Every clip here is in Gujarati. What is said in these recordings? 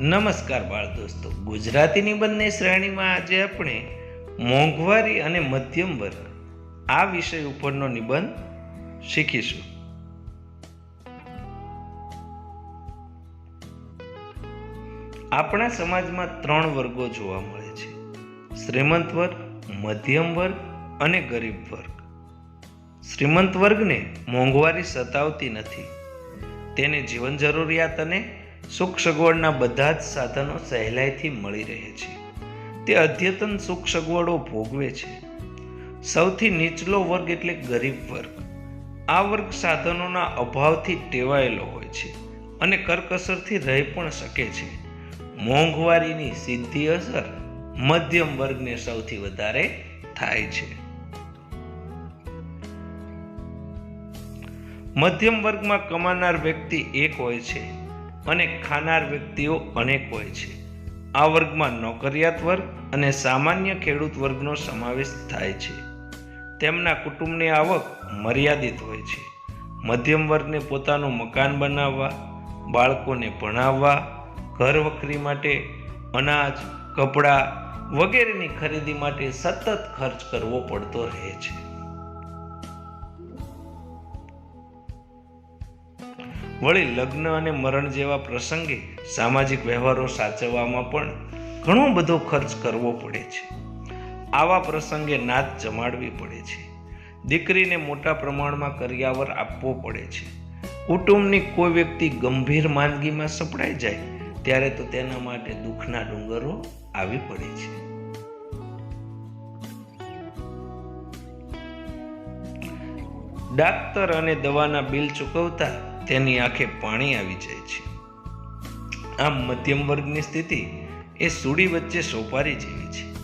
નમસ્કાર બાળ દોસ્તો. ગુજરાતી નિબંધની શ્રેણીમાં આજે આપણે મોંઘવારી અને મધ્યમ વર્ગ આ વિષય ઉપરનો નિબંધ શીખીશું. આપણા સમાજમાં ત્રણ વર્ગો જોવા મળે છે. શ્રીમંત વર્ગ, મધ્યમ વર્ગ અને ગરીબ વર્ગ. શ્રીમંત વર્ગને મોંઘવારી સતાવતી નથી. તેને જીવન જરૂરિયાત અને સુખ સગવડના બધા જ સાધનો સહેલાઈથી મળી રહે છે. તે અદ્યતન સુખ સગવડો ભોગવે છે. સૌથી નીચલો વર્ગ એટલે ગરીબ વર્ગ. આ વર્ગ સાધનોના અભાવથી ટેવાયેલો હોય છે અને કરકસરથી રહી પણ શકે છે. મોંઘવારીની સીધી અસર મધ્યમ વર્ગને સૌથી વધારે થાય છે. મધ્યમ વર્ગમાં કમાનાર વ્યક્તિ એક હોય છે. અને ખાનાર વ્યક્તિઓ અનેક હોય છે. આ વર્ગમાં નોકરિયાત વર્ગ અને સામાન્ય ખેડૂત વર્ગનો સમાવેશ થાય છે. તેમના કુટુંબની આવક મર્યાદિત હોય છે. મધ્યમ વર્ગને પોતાનું મકાન બનાવવા, બાળકોને ભણાવવા, ઘર વખરી માટે અનાજ, કપડાં વગેરેની ખરીદી માટે સતત ખર્ચ કરવો પડતો રહે છે. વળી લગ્ન અને મરણ જેવા પ્રસંગે સામાજિક વ્યવહારો સાચવવામાં પણ ઘણો બધો ખર્ચ કરવો પડે છે. આવા પ્રસંગે નાત જમાડવી પડે છે. દીકરીને મોટા પ્રમાણમાં કરિયાવર આપવો પડે છે. કુટુંબની કોઈ વ્યક્તિ ગંભીર માંદગીમાં સપડાઈ જાય, ત્યારે તો તેના માટે દુઃખના ડુંગરો આવી પડે છે. ડાક્ટર અને દવાના બિલ ચૂકવતા તેની આંખે પાણી આવી જાય છે. આમ મધ્યમ વર્ગની સ્થિતિ એ સૂડી વચ્ચે સોપારી જેવી છે.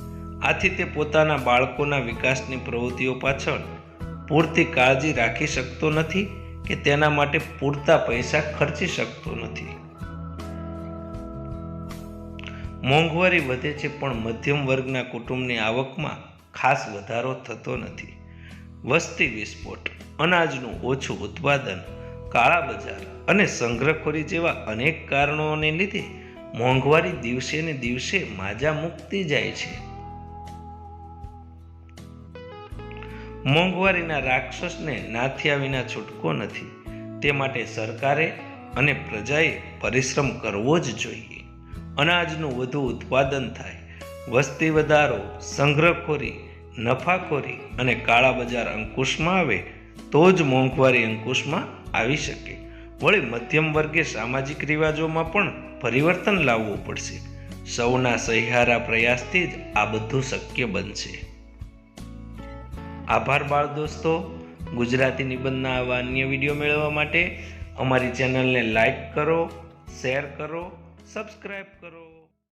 આથી તે પોતાના બાળકોના વિકાસની પ્રવૃત્તિઓ પાછળ પૂરતી કાળજી રાખી શકતો નથી કે તેના માટે પૂરતા પૈસા ખર્ચી શકતો નથી. મોંઘવારી વધે છે પણ મધ્યમ વર્ગના કુટુંબની આવકમાં ખાસ વધારો થતો નથી. વસ્તી વિસ્ફોટ અનાજનું ઓછું ઉત્પાદન, કાળા બજાર અને સંગ્રહખોરી જેવા અનેક કારણોને લીધે મોંઘવારી દિવસે ને દિવસે માજા મુકતી જાય છે. મોંઘવારીના રાક્ષસને નાથ્યા વિના છૂટકો નથી. તે માટે સરકારે અને પ્રજાએ પરિશ્રમ કરવો જ જોઈએ. અનાજનું વધુ ઉત્પાદન થાય. વસ્તી વધારો, સંગ્રહખોરી, નફાખોરી અને કાળા બજાર અંકુશમાં આવે તો જ મોંઘવારી અંકુશમાં આવી શકે. વળી મધ્યમ વર્ગે સામાજિક રિવાજોમાં પણ પરિવર્તન લાવવું પડશે. સૌના સહિયારા પ્રયાસથી જ આ બધું શક્ય બનશે. આભાર બાળ દોસ્તો. ગુજરાતી નિબંધના આવા અન્ય વીડિયો મેળવવા માટે અમારી ચેનલને લાઈક કરો, શેર કરો સબસ્ક્રાઈબ કરો.